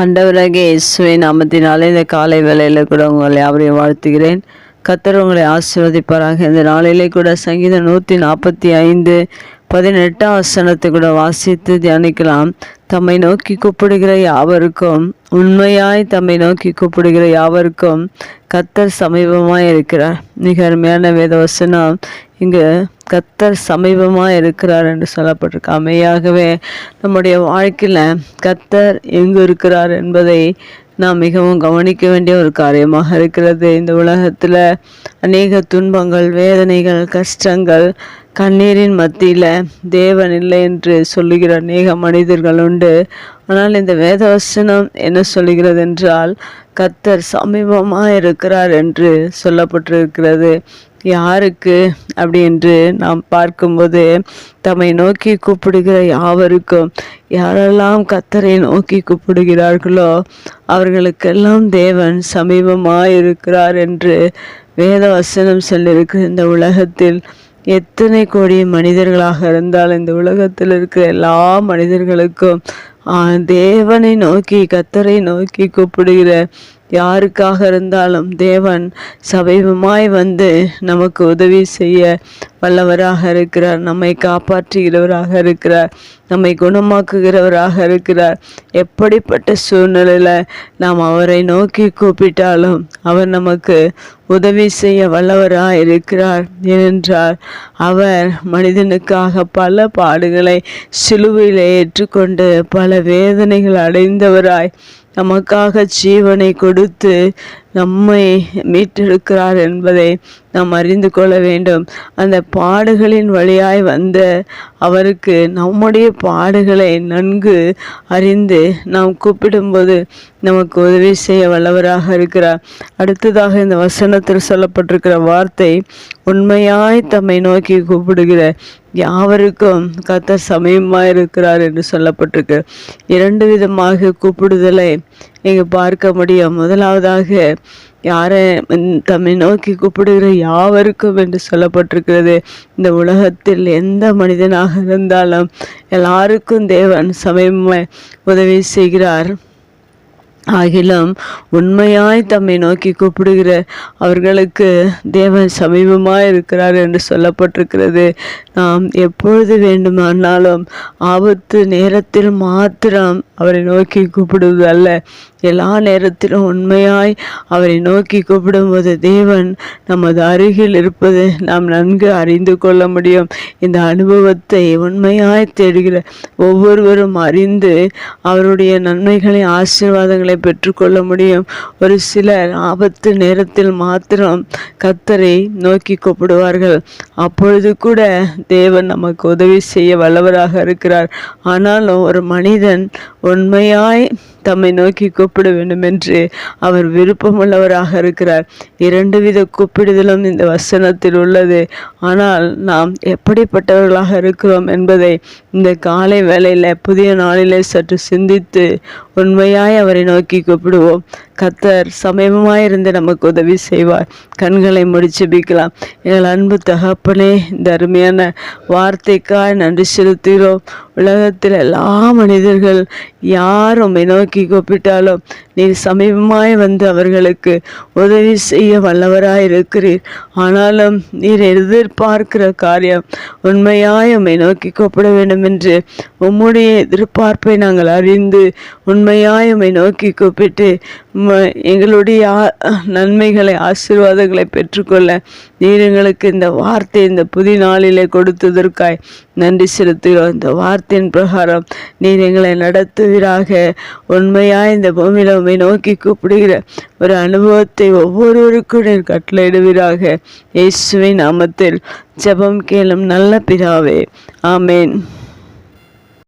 ஆண்டவராக இயேசுவை நாமத்தினாலே இந்த காலை வேலையில் கூட உங்களை யாவரையும் வாழ்த்துகிறேன். கத்தர் உங்களை ஆசீர்வதிப்பாராக. இந்த நாளிலே கூட சங்கீதம் நூற்றி நாற்பத்தி ஐந்து பதினெட்டாம் வசனத்தை கூட வாசித்து தியானிக்கலாம். தம்மை நோக்கி கூப்பிடுகிற யாவருக்கும் உண்மையாய் தம்மை நோக்கி கூப்பிடுகிற யாவருக்கும் கத்தர் சமீபமாய் இருக்கிறார். மிக அருமையான வேத வசனம் இங்கு கத்தர் சமீபமாக இருக்கிறார் என்று சொல்லப்பட்டிருக்கு. அமையாகவே நம்முடைய வாழ்க்கையில் கத்தர் எங்கு இருக்கிறார் என்பதை நாம் மிகவும் கவனிக்க வேண்டிய ஒரு காரியமாக இருக்கிறது. இந்த உலகத்தில் அநேக துன்பங்கள் வேதனைகள் கஷ்டங்கள் கண்ணீரின் மத்தியில் தேவன் இல்லை என்று சொல்லுகிற அநேக மனிதர்கள் உண்டு. ஆனால் இந்த வேதவசனம் என்ன சொல்லுகிறது என்றால் கத்தர் சமீபமாக இருக்கிறார் என்று சொல்லப்பட்டிருக்கிறது. யாருக்கு அப்படி என்று நாம் பார்க்கும்போது தம்மை நோக்கி கூப்பிடுகிற யாவருக்கும் யாரெல்லாம் கத்தரை நோக்கி கூப்பிடுகிறார்களோ அவர்களுக்கெல்லாம் தேவன் சமீபமாக இருக்கிறார் என்று வேத வசனம் சொல்லியிருக்கிற இந்த உலகத்தில் எத்தனை கோடி மனிதர்களாக இருந்தால் இந்த உலகத்தில் இருக்கிற எல்லா மனிதர்களுக்கும் தேவனை நோக்கி கத்தரை நோக்கி கூப்பிடுகிற யாருக்காக இருந்தாலும் தேவன் சமீபமாய் வந்து நமக்கு உதவி செய்ய வல்லவராக இருக்கிறார். நம்மை காப்பாற்றுகிறவராக இருக்கிறார். நம்மை குணமாக்குகிறவராக இருக்கிறார். எப்படிப்பட்ட சூழ்நிலையில் நாம் அவரை நோக்கி கூப்பிட்டாலும் அவர் நமக்கு உதவி செய்ய வல்லவராக இருக்கிறார். ஏனென்றால் அவர் மனிதனுக்காக பல பாடுகளை சிலுவையில் ஏற்றுக்கொண்டு பல வேதனைகள் அடைந்தவராய் நமக்காக ஜீவனை கொடுத்து நம்மை மீட்டெடுக்கிறார் என்பதை நாம் அறிந்து கொள்ள வேண்டும். அந்த பாடுகளின் வழியாய் வந்த அவருக்கு நம்முடைய பாடுகளை நன்கு அறிந்து நாம் கூப்பிடும்போது நமக்கு உதவி செய்ய வல்லவராக இருக்கிறார். அடுத்ததாக இந்த வசனத்தில் சொல்லப்பட்டிருக்கிற வார்த்தை உண்மையாய் தம்மை நோக்கி கூப்பிடுகிற யாவருக்கும் கத்த சமயமாக இருக்கிறார் என்று சொல்லப்பட்டிருக்கு. இரண்டு விதமாக கூப்பிடுதலை இங்கே பார்க்க முடியும். முதலாவதாக யாரை தம்மை நோக்கி கூப்பிடுகிற யாவருக்கும் என்று சொல்லப்பட்டிருக்கிறது. இந்த உலகத்தில் எந்த மனிதனாக இருந்தாலும் எல்லாருக்கும் தேவன் சமயமாக உதவி செய்கிறார். ஆகிலும் உண்மையாய் தம்மை நோக்கி கூப்பிடுகிற அவர்களுக்கு தேவன் சமீபமாக இருக்கிறார் என்று சொல்லப்பட்டிருக்கிறது. நாம் எப்பொழுது வேண்டுமானாலும் ஆபத்து நேரத்தில் மாத்திரம் அவரை நோக்கி கூப்பிடுவது அல்ல. எல்லா நேரத்திலும் உண்மையாய் அவரை நோக்கி கூப்பிடும்போது தேவன் நமது அருகில் இருப்பது நாம் நன்கு அறிந்து கொள்ள முடியும். இந்த அனுபவத்தை உண்மையாய் தேடுகிற ஒவ்வொருவரும் அறிந்து அவருடைய நன்மைகளை ஆசீர்வாதங்களை பெற்றுக்கொள்ள முடியும். ஒரு சிலர் ஆபத்து நேரத்தில் மாத்திரம் கத்தரை நோக்கி கூப்பிடுவார்கள். அப்பொழுது கூட தேவன் நமக்கு உதவி செய்ய வல்லவராக இருக்கிறார். ஆனாலும் ஒரு மனிதன் உண்மையாய் தம்மை நோக்கி கூப்பிட வேண்டும் என்று அவர் விருப்பமுள்ளவராக இருக்கிறார். இரண்டு வித கூப்பிடுதலும் இந்த வசனத்தில் உள்ளது. ஆனால் நாம் எப்படிப்பட்டவர்களாக இருக்கிறோம் என்பதை இந்த காலை வேளையில் புதிய நாளிலே சற்று சிந்தித்து உண்மையாய் அவரை நோக்கி கூப்பிடுவோம். கத்தர் சமயமாயிருந்து நமக்கு உதவி செய்வார். கண்களை முடிச்சு பிக்கலாம். எங்கள் அன்பு தகப்பனே இந்த அருமையான வார்த்தைக்காய் நன்றி செலுத்துகிறோம். உலகத்தில் எல்லா மனிதர்கள் யார் உம்மை நோக்கி கூப்பிட்டாலும் நீர் சமீபமாய் வந்து அவர்களுக்கு உதவி செய்ய வல்லவராய் இருக்கிறீர். ஆனாலும் நீர் எதிர்பார்க்கிற காரியம் உண்மையாய் உம்மை நோக்கி கூப்பிட வேண்டும் என்று உம்முடைய எதிர்பார்ப்பை நாங்கள் அறிந்து உண்மையாய் உம்மை நோக்கி கூப்பிட்டு எங்களுடைய நன்மைகளை ஆசீர்வாதங்களை பெற்றுக்கொள்ள நீர் எங்களுக்கு இந்த வார்த்தை இந்த புதிய நாளிலே கொடுத்ததற்காய் நன்றி செலுத்துகிறோம். இந்த வார்த்தையின் பிரகாரம் நீர் எங்களை நடத்துவீராக. உண்மையாக இந்த பூமியில் உண்மை நோக்கி கூப்பிடுகிற ஒரு அனுபவத்தை ஒவ்வொருவருக்கும் நீர் கட்டளையிடுவீராக. இயேசுவின் நாமத்தில் ஜெபம் கேளும் நல்ல பிதாவே. ஆமேன்.